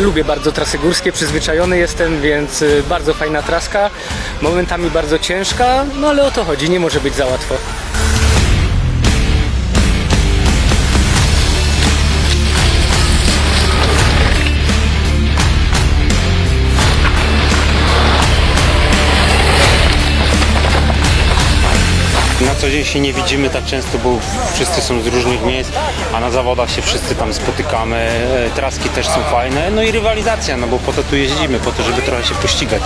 Lubię bardzo trasy górskie, przyzwyczajony jestem, więc y, bardzo fajna traska, momentami bardzo ciężka, no ale o to chodzi, nie może być za łatwo. Co dzień się nie widzimy tak często, bo wszyscy są z różnych miejsc, a na zawodach się wszyscy tam spotykamy. E, Traski też są fajne, no i rywalizacja, no bo po to tu jeździmy, po to, żeby trochę się pościgać.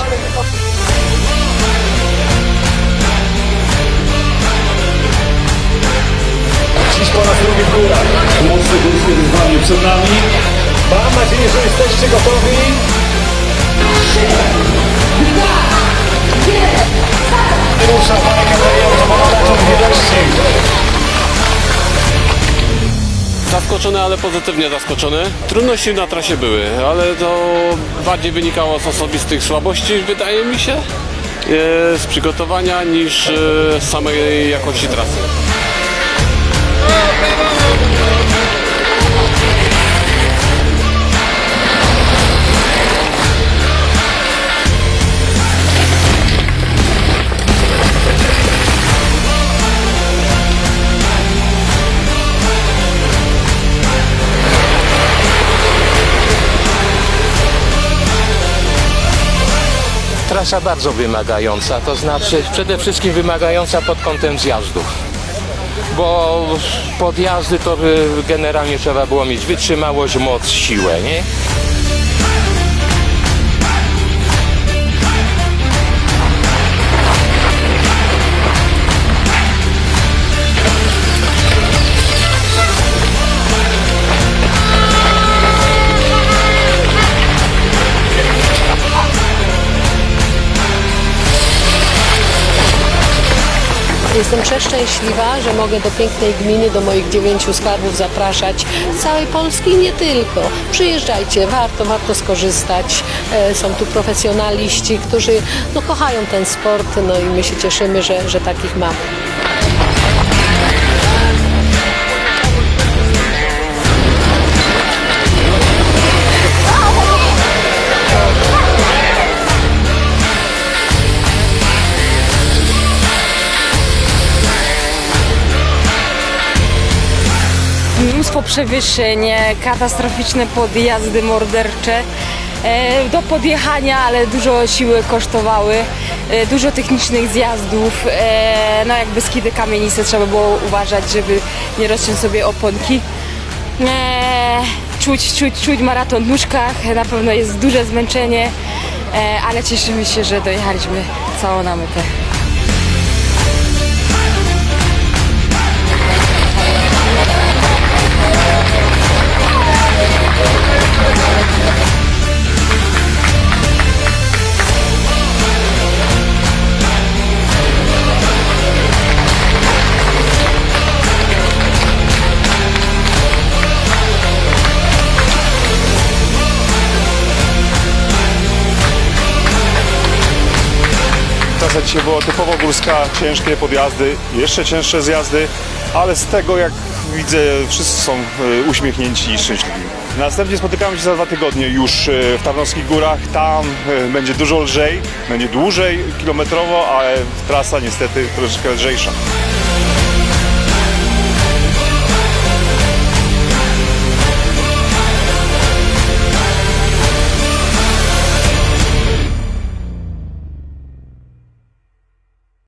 Dziś po drugi w Zaskoczony, ale pozytywnie zaskoczony. Trudności na trasie były, ale to bardziej wynikało z osobistych słabości, wydaje mi się, e, z przygotowania niż e, z samej jakości trasy. Trasa bardzo wymagająca, to znaczy przede wszystkim wymagająca pod kątem zjazdów. Bo podjazdy to generalnie trzeba było mieć wytrzymałość, moc, siłę, nie? Jestem przeszczęśliwa, że mogę do pięknej gminy, do moich dziewięciu skarbów zapraszać z całej Polski i nie tylko. Przyjeżdżajcie, warto, warto skorzystać. E, Są tu profesjonaliści, którzy no, kochają ten sport, no i my się cieszymy, że, że takich mamy. Mnóstwo przewyższeń, katastroficzne podjazdy mordercze e, do podjechania, ale dużo siły kosztowały, e, dużo technicznych zjazdów, e, no jak Beskidy kamienice trzeba było uważać, żeby nie rozciąć sobie oponki. Czuć, czuć, czuć maraton w nóżkach, na pewno jest duże zmęczenie, ale cieszymy się, że dojechaliśmy całą na. Trasa dzisiaj była typowo górska, ciężkie podjazdy, jeszcze cięższe zjazdy, ale z tego jak widzę wszyscy są e, uśmiechnięci i szczęśliwi. Następnie spotykamy się za dwa tygodnie już e, w Tarnowskich Górach. Tam e, będzie dużo lżej, będzie dłużej kilometrowo, ale trasa niestety troszeczkę lżejsza.